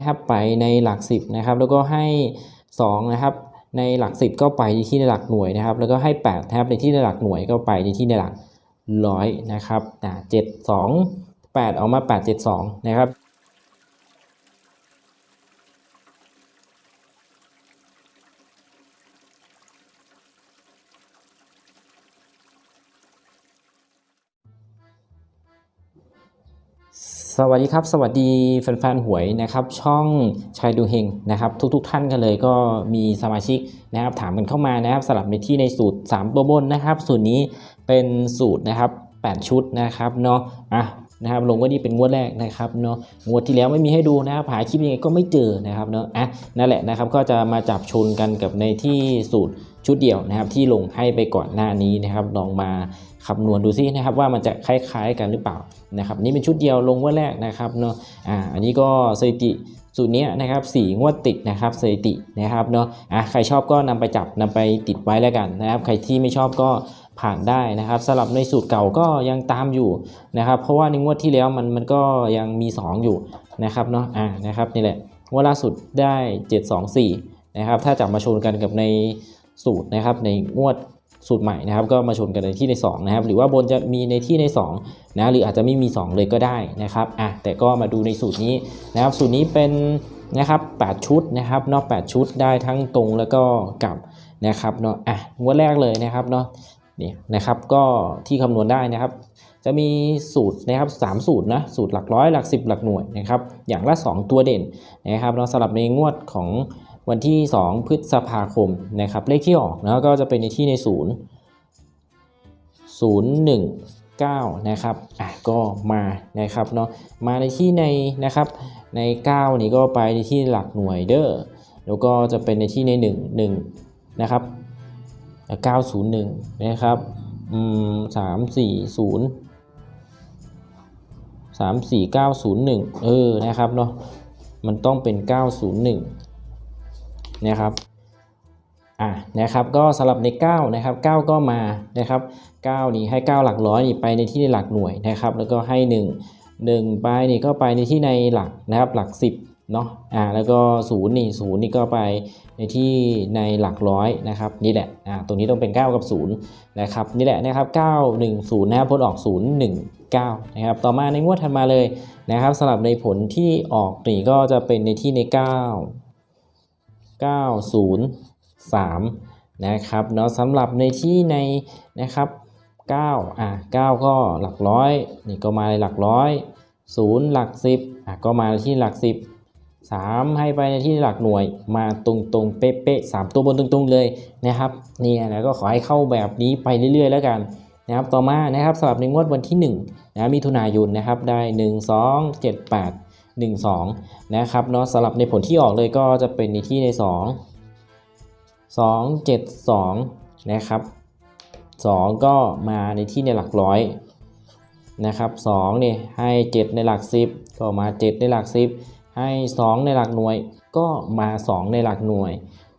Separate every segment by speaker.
Speaker 1: นะครับไปในหลัก 10นะครับแล้วก็ให้2นะครับในหลัก 10 ก็ไปที่ในหลักหน่วยนะครับ แล้วก็ให้8นะครับในที่ในหลักหน่วยก็ไปในที่ในหลักร้อยนะครับอ่า7 2 8ออกมา8 7 2นะครับ สวัสดีครับ สวัสดีแฟนๆหวยนะครับ ช่องชายดูเฮงนะครับ ทุก ๆ ท่านกันเลยก็มีสมาชิกนะครับ ถามกันเข้ามานะครับสลับในที่ในสูตร 3 ตัวบนนะครับ สูตรนี้เป็นสูตรนะครับ 8 ชุดนะครับเนาะอะ นะครับลงว่านี่เป็นงวดแรกนะครับเนาะงวดที่แล้วไม่มีให้ดูนะครับหาคลิปยังไงก็ไม่เจอนะครับเนาะอะนั่นแหละนะครับก็จะมาจับชนกันกับในที่สูตรชุดเดียวนะครับ ที่ลงให้ไปก่อนหน้านี้นะครับลองมาคำนวณดูซินะครับว่ามันจะคล้าย ๆ กันหรือเปล่านะครับนี่เป็นชุดเดียวลงงว่าแรกนะครับเนาะอ่าอันนี้ก็สถิติสูตรเนี้ยนะครับสี่งวดติดนะครับสถิตินะครับเนาะอะใครชอบก็นำไปจับนำไปติดไว้แล้วกันนะครับ ใครที่ไม่ชอบก็ ผ่านได้นะครับสลับในสูตรเก่าก็ยังตามอยู่นะครับ เพราะว่าในงวดที่แล้วมันมันก็ยังมี 2 อยู่นะครับเนาะอ่านะครับนี่แหละงวดล่าสุดได้ 724นะครับถ้าจับมาชนกันกับในสูตรนะครับในงวดสูตรใหม่นะครับก็มาชนกันในที่ใน2นะครับหรือว่าบนจะมีในที่ใน2นะหรืออาจจะไม่มี 2 เลยก็ได้นะครับอะแต่ก็มาดูในสูตรนี้นะครับสูตรนี้เป็นนะครับ8ชุดนะครับเนาะ8ชุดได้ทั้งตรงแล้วก็กลับนะครับเนาะอะงวดแรกเลยนะครับเนาะ นี่นะครับก็ที่คำนวณได้นะครับ จะมีสูตรนะครับ3สูตรนะสูตรหลักร้อยหลัก 10 หลักหน่วยนะครับอย่างละ 2 ตัวเด่นนะครับเราสลับในงวดของวันที่ 2 พฤษภาคมนะครับเลขที่ออกนะก็จะเป็นในที่ในศูนย์0 1 9นะครับอะก็มานะครับเนาะมาในที่ในนะครับใน 9 นี่ก็ไปในที่หลักหน่วยเด้อแล้วก็จะเป็นในที่ใน 1 1นะครับ 901 นะครับสามสี่ศูนย์สามสี่เก้าศูนย์หนึ่งเออนะครับเนาะมันต้องเป็นเก้าศูนย์หนึ่งนะครับอะนะครับก็สำหรับใน9นะครับ9 ก็มานะครับ9นี่ให้ 9 หลักร้อยนี่ไปในที่ในหลักหน่วยนะครับแล้วก็ให้ 1 1 ไปนี่ก็ไปในที่ในหลักนะครับหลัก 10 เนาะอ่าแล้วก็0นี่0นี่ก็ไปในที่ในหลักร้อยนะครับนี่แหละอ่าตรงนี้ต้องเป็น 9 กับ0นะครับนี่แหละนะครับ9 1 0นะครับผลออก 0 1 9นะครับต่อมาในงวดถัดมาเลยนะครับสำหรับในผลที่ออกนี่ก็จะเป็นในที่ใน 9 903นะครับเนาะสำหรับในที่ในนะครับ9อะ9 ก็หลักร้อยนี่ก็มาในหลักร้อย 0 หลัก 10อะก็มาที่หลัก 10 3 ให้ไปในที่หลักหน่วยมาตรงๆ เป๊ะๆ3ตัวบนตรงๆเลยนะครับนี่นะก็ขอให้เข้าแบบนี้ไปเรื่อยๆ แล้วกันนะครับต่อมานะครับสำหรับในงวดวันที่1นะมิถุนายนนะครับได้ 1 2 7 8 1 2นะครับเนาะสำหรับในผลที่ออกเลยก็จะเป็นในที่ใน 2 2 7 2นะครับ2 ก็มาในที่ในหลักร้อยนะครับ2เนี่ยให้ 7 ในหลัก 10 ก็มา 7 ในหลัก 10 ให้ 2 ในหลักหน่วยก็มา 2 ในหลักหน่วย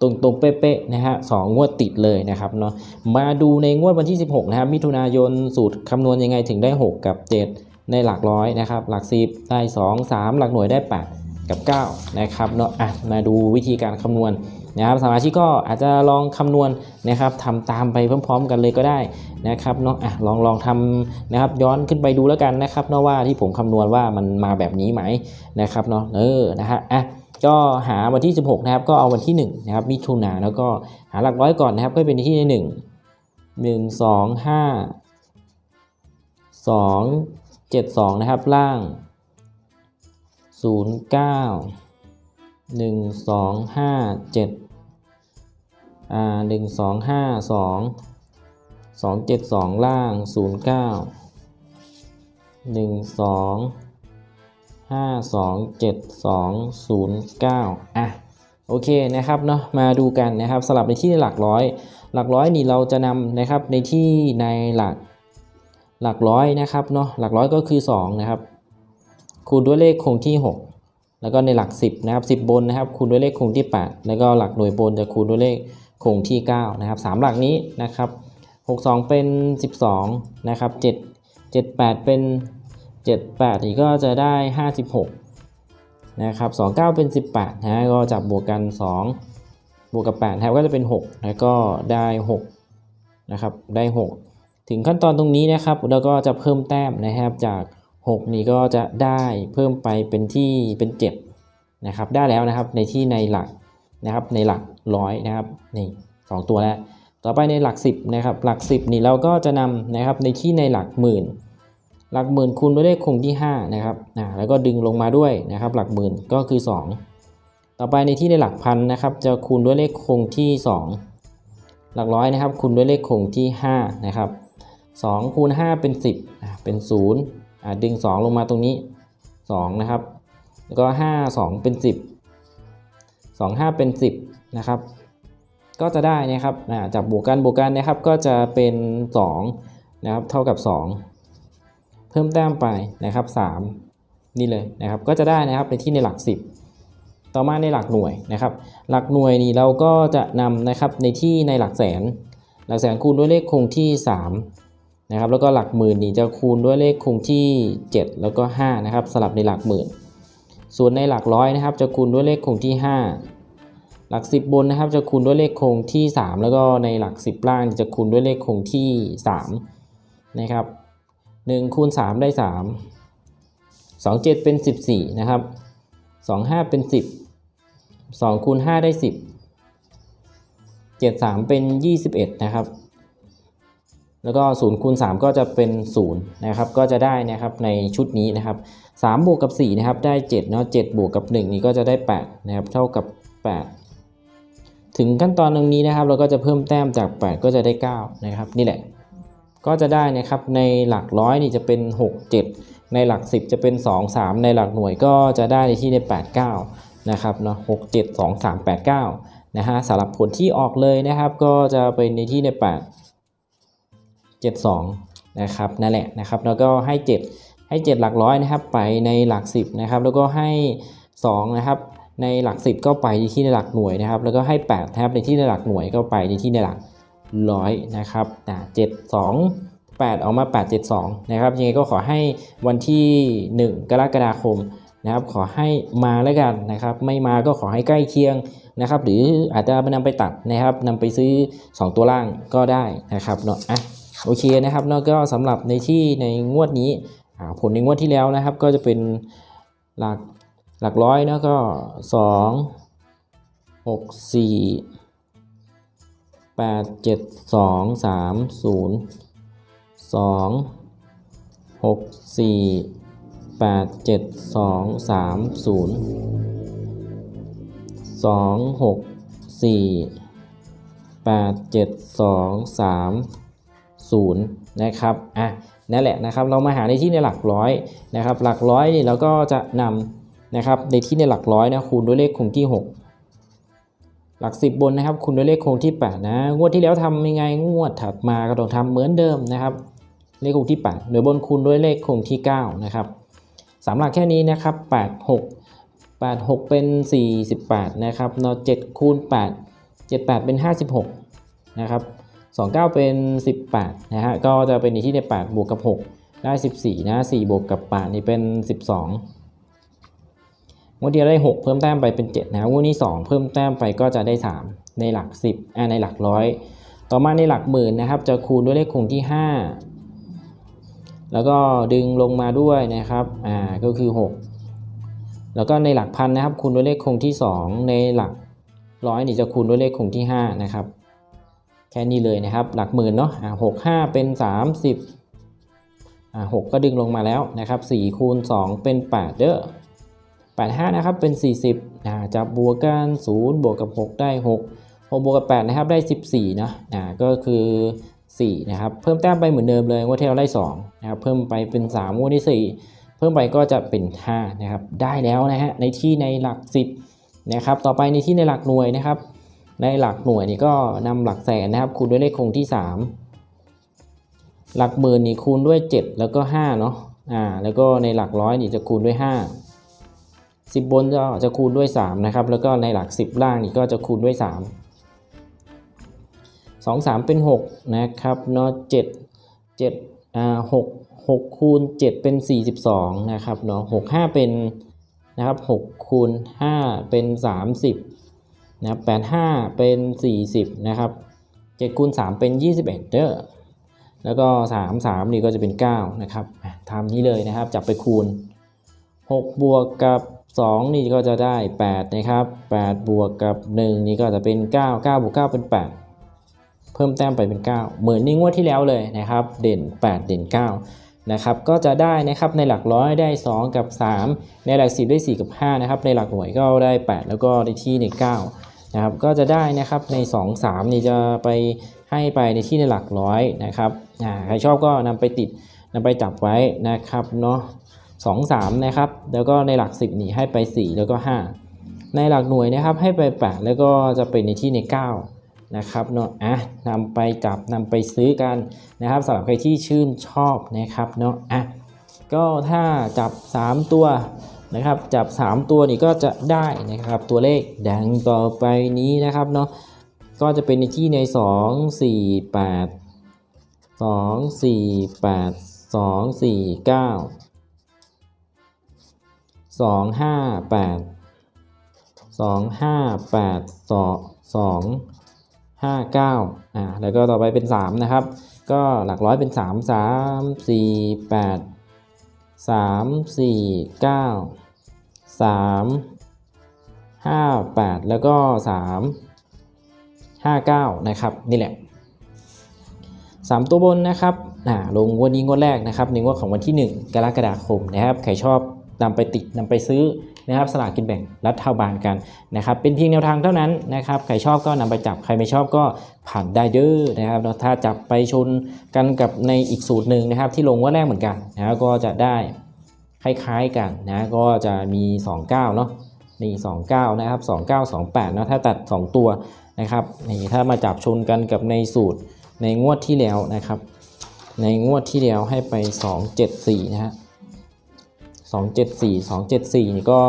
Speaker 1: ตรงๆเป๊ะๆนะฮะสองงวดติดเลยนะครับเนาะมาดูในงวดวันที่ 16 นะครับมิถุนายนสูตรคำนวณยังไงถึงได้ 6 กับ 7 ในหลักร้อยนะครับ หลัก 10 ได้ 2 3 หลักหน่วยได้ 8 กับ 9 นะครับเนาะอะมาดูวิธีการคำนวณ นะครับสมาชิกก็อาจจะลองคำนวณนะครับทำตามไปพร้อม ๆ กันเลยก็ได้นะครับเนาะอะลองลองทำนะครับย้อนขึ้นไปดูแล้วกันนะครับเนาะว่าที่ผมคำนวณว่ามันมาแบบนี้ไหมนะครับเนาะเออนะฮะอะก็หาวันที่ 16 นะครับ ก็เอาวันที่1นะครับมิถุนาแล้วก็หาหลักร้อยก่อนนะครับ ก็เป็นที่1 1 2 5 2 7 2 นะครับ ล่าง 0 9 1 2 5 7 อ่า1 2 5 2 2 7 2ล่าง0 9 1 2 5 2 7 2 0 9อะโอเคนะครับเนาะมาดูกันนะครับสลับในที่หลักร้อย หลักร้อยนี่เราจะนำนะครับในที่ในหลักหลักร้อยนะครับเนาะหลักร้อยก็คือ2นะครับคูณด้วยเลขคงที่ 6 แล้วก็ในหลัก 10นะครับ10 บนนะครับคูณด้วยเลขคงที่ 8 แล้วก็หลักหน่วยบนจะคูณด้วยเลข คงที่9นะครับ3หลักนี้นะครับ62 เป็น 12นะครับ7 78 เป็น 78นี่ก็จะได้ 56นะครับ2 9 เป็น 18นะฮะก็จับบวกกัน 2 บวกกับ8นะครับก็จะเป็น 6 แล้วก็ได้6นะครับได้ 6 ถึงขั้นตอนตรงนี้นะครับแล้วก็จะเพิ่มแต้มนะครับจาก 6 นี้ก็จะได้เพิ่มไปเป็นที่เป็น 7นะครับได้แล้วนะครับในที่ในหลักนะครับในหลัก ร้อยนะครับนี่สองตัวแล้วต่อไปในหลัก 10นะครับหลัก 10นี่เราก็จะนำนะครับในที่ในหลักหมื่น หลักหมื่นคูณด้วยเลขคงที่5นะครับอ่าแล้วก็ดึงลงมาด้วยนะครับหลักหมื่นก็คือ 2 ต่อไปในที่ในหลักพันนะครับจะคูณด้วยเลขคงที่ 2 หลักร้อยนะครับคูณด้วยเลขคงที่5นะครับ2คูณ5เป็น 10อ่าเป็น0อ่าดึง 2 ลงมาตรงนี้ 2 นะครับ แล้วก็ 5 2 เป็น 10 2 5 เป็น 10 นะครับ ก็จะได้นะครับอ่าจับบวกกันบวกกันนะครับ ก็จะเป็น2นะครับเท่ากับ 2 เพิ่มแต้มไปนะครับ 3 นี่เลยนะครับ ก็จะได้นะครับในที่ในหลัก 10 ต่อมาในหลักหน่วยนะครับ หลักหน่วยนี่เราก็จะนำนะครับในที่ในหลักแสน หลักแสนคูณด้วยเลขคงที่ 3นะครับแล้วก็หลักหมื่นนี่จะคูณด้วยเลขคงที่ 7 แล้วก็5นะครับสลับในหลักหมื่น ส่วนในหลักร้อยนะครับจะคูณด้วยเลขคงที่ 5 หลัก 10 บนนะครับจะคูณด้วยเลขคงที่ 3 แล้วก็ในหลัก 10 ล่างจะคูณด้วยเลขคงที่ 3 นะครับ 1 คูณ 3 ได้ 3 2 7 เป็น 14 นะครับ 2 5 เป็น 10 2 คูณ 5 ได้ 10 7 3 เป็น 21 นะครับ แล้วก็ 0 คูณ 3 ก็จะเป็น 0 นะครับ ก็จะได้นะครับในชุดนี้นะครับ 3 บวกกับ 4 นะครับ ได้7เนาะ7บวกกับ 1 นี่ก็จะได้ 8 นะครับ เท่ากับ 8 ถึงขั้นตอนตรงนี้นะครับ เราก็จะเพิ่มแต้มจาก 8 ก็จะได้ 9 นะครับ นี่แหละ ก็จะได้นะครับในหลักร้อยนี่จะเป็น 6 7 ในหลัก 10 จะเป็น 2 3 ในหลักหน่วยก็จะได้ในที่ใน 8 9 นะครับเนาะ6 7 2 3 8 9นะฮะสำหรับผลที่ออกเลยนะครับ ก็จะเป็นในที่ใน 8 72 นะครับนั่นแหละนะครับ แล้วก็ให้ 7 ให้ 7 หลักร้อยนะครับ ไปในหลัก 10 นะครับ แล้วก็ให้ 2 นะครับ ในหลัก 10 ก็ไปที่ในหลักหน่วยนะครับ แล้วก็ให้8นะครับในที่ในหลักหน่วยก็ไปในที่ในหลักร้อยนะครับอ่า7 2 8องแออกมา 8 7 2 นะครับ ยังไงก็ขอให้วันที่ 1 กรกฎาคมนะครับ ขอให้มาแล้วกันนะครับ ไม่มาก็ขอให้ใกล้เคียงนะครับ หรืออาจจะนำไปตัดนะครับนำไปซื้อ 2 ตัวล่างก็ได้นะครับเนาะ อะ โอเคนะครับแล้วก็สำหรับในที่ในงวดนี้ ผลในงวดที่แล้วนะครับ ก็จะเป็นหลัก หลักร้อยนะก็2 6 4 8 7 2 3 0 2 6 4 8 7 2 3 0 2 6 4 8 7 2 3 0นะครับ อะ นั่นแหละนะครับ เรามาหาในที่ในหลักร้อยนะครับ หลักร้อยนี่เราก็จะนำ นะครับในที่ในหลักร้อยนะคูณด้วยเลขคงที่ 6 หลัก 10 บนนะครับคูณด้วยเลขคงที่ 8 นะงวดที่แล้วทำยังไงงวดถัดมาก็ต้องทำเหมือนเดิมนะครับ เลขคงที่8โดยบนคูณด้วยเลขคงที่ 9 นะครับสามหลักแค่นี้นะครับ 8 6 8 6 เป็น 48 นะครับเนาะ7คูณ 8 78 เป็น 56 นะครับ 29 เป็น 18 นะฮะ ก็จะเป็นในที่ใน 8 บวกกับ 6 ได้ 14 นะ 4 บวกกับ 8 นี่เป็น 12 งวดที่แล้วได้ 6 เพิ่มแต้มไปเป็น 7 นะครับงวดนี้2เพิ่มแต้มไปก็จะได้ 3 ในหลัก 10อ่าในหลักร้อยต่อมาในหลักหมื่นนะครับ จะคูณด้วยเลขคงที่ 5 แล้วก็ดึงลงมาด้วยนะครับอ่าก็คือ 6 แล้วก็ในหลักพันนะครับ คูณด้วยเลขคงที่ 2 ในหลักร้อยนี่จะคูณด้วยเลขคงที่ 5 นะครับ แค่นี้เลยนะครับ หลักหมื่นเนาะอ่าหกห้าเป็น 30อ่าหกก็ดึงลงมาแล้วนะครับ4คูณ2เป็น 8 เด้อ 85 นะครับ เป็น 40อ่าจับบวกกัน 0 บวกกับ 6 ได้ 6 6บวกกับ 8 นะครับ ได้ 14นะอ่าก็คือ 4 นะครับ เพิ่มแต้มไปเหมือนเดิมเลยงวดที่เราได้ 2 นะครับ เพิ่มไปเป็น 3 งวดที่ 4 เพิ่มไปก็จะเป็น 5 นะครับ ได้แล้วนะฮะ ในที่ในหลัก 10 นะครับ ต่อไปในที่ในหลักหน่วยนะครับ ในหลักหน่วยนี่ก็นำหลักแสนนะครับ คูณด้วยเลขคงที่ 3 หลักหมื่นนี่คูณด้วย 7 แล้วก็5เนาะ อ่า แล้วก็ในหลักร้อยนี่จะคูณด้วย 5 10 บนก็จะคูณด้วย 3 นะครับ แล้วก็ในหลัก 10 ล่างนี่ก็จะคูณด้วย 3 2 3 เป็น 6 นะครับเนาะ7 7อ่า6 6คูณ7เป็น 42 นะครับเนาะ6 5 เป็นนะครับ6คูณ5เป็น 30 นะครับ85 เป็น 40 นะครับ7คูณ3เป็น 21เด้อแล้วก็ 3 3 นี่ก็จะเป็น 9 นะครับทำนี้เลยนะครับ จับไปคูณ 6 บวกกับ 2 นี่ก็จะได้ 8 นะครับ 8 บวกกับ 1 นี่ก็จะเป็น 9 9 บวก 9 เป็น 8 เพิ่มแต้มไปเป็น 9 เหมือนในงวดที่แล้วเลยนะครับ เด่น 8 เด่น 9 นะครับ ก็จะได้นะครับในหลักร้อยได้ 2 กับ 3 ในหลัก10ได้4กับ5นะครับ ในหลักหน่วยก็ได้ 8 แล้วก็ได้ที่ใน9นะครับ ก็จะได้นะครับใน 2 3 นี่จะไปให้ไปในที่ในหลักร้อยนะครับ ใครชอบก็นำไปติดนำไปจับไว้นะครับเนาะ 2 3นะครับแล้วก็ในหลัก 10นี่ให้ไป 4 แล้วก็ 5 ในหลักหน่วยนะครับให้ไป 8 แล้วก็จะเป็นในที่ใน 9 นะครับเนาะอะนำไปจับนำไปซื้อกันนะครับสำหรับใครที่ชื่นชอบนะครับเนาะอะก็ถ้าจับ 3 ตัวนะครับจับ 3 ตัวนี่ก็จะได้นะครับตัวเลขดังต่อไปนี้นะครับเนาะก็จะเป็นในที่ใน 2 4 8 2 4 8 2 4 9 สองห้าแปดสองห้าแปดสองสองห้าเก้าอ่าแล้วก็ต่อไปเป็นสามนะครับ ก็หลักร้อยเป็นสามสามสี่แปดสามสี่เก้าสามห้าแปดแล้วก็สามห้าเก้านะครับ นี่แหละสามตัวบนนะครับอ่าลงวันนี้งวดแรกนะครับในงวดของวันที่ 1 กรกฎาคมนะครับ ใครชอบ นำไปติดนำไปซื้อนะครับสลากกินแบ่งรัฐบาลกันนะครับเป็นเพียงแนวทางเท่านั้นนะครับใครชอบก็นำไปจับใครไม่ชอบก็ผ่านได้เด้อนะครับถ้าจับไปชนกันกับในอีกสูตรหนึ่งนะครับ ที่ลงงว่าแรกเหมือนกันนะก็จะได้คล้ายๆกันนะก็จะมี 29เนาะนี่29นะครับ29 28เนาะถ้าตัด 2 ตัวนะครับนี่ถ้ามาจับชนกันกับในสูตรในงวดที่แล้วนะครับ ในงวดที่แล้วให้ไป 274นะฮะ 274 274นี่ก็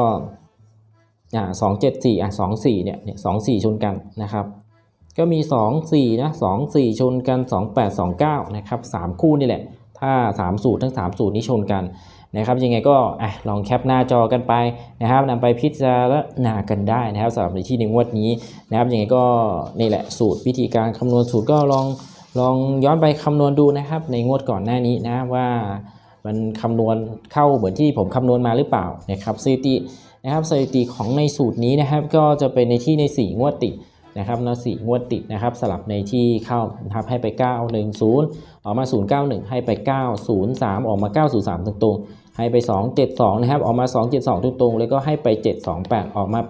Speaker 1: อ่า274อะ24เนี่ยเนี่ย24ชนกันนะครับ ก็มี24นะ24ชนกัน28 29นะครับ3คู่นี่แหละ ถ้า3สูตรทั้ง3สูตรนี้ชนกันนะครับยังไงก็อะลองแคปหน้าจอกันไปนะครับนำไปพิจารณากันได้นะครับสำหรับในที่ในงวดนี้นะครับยังไงก็นี่แหละสูตรวิธีการคำนวณสูตรก็ลองลองย้อนไปคำนวณดูนะครับ ในงวดก่อนหน้านี้นะว่า มันคำนวณเข้าเหมือนที่ผมคำนวณมาหรือเปล่านะครับสถิตินะครับสถิติของในสูตรนี้นะครับ ก็จะเป็นในที่ใน 4 งวดติดนะครับนะสี่งวดติดนะครับสลับในที่เข้านะครับให้ไป 910 ออกมา 091 ให้ไป 903 ออกมา 903 ตรงๆให้ไป 272 นะครับ ออกมา 272 ตรงๆแล้วก็ให้ไป 728 ออกมา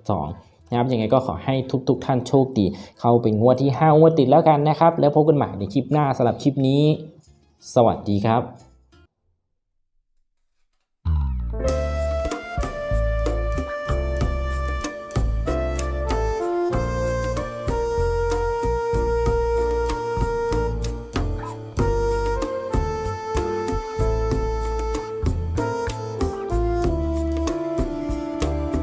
Speaker 1: 872 นะครับยังไงก็ขอให้ทุกๆทท่านโชคดี เข้าเป็นงวดที่ 5 งวดติดแล้วกันนะครับ แล้วพบกันใหม่ในคลิปหน้าสำหรับคลิปนี้ สวัสดีครับ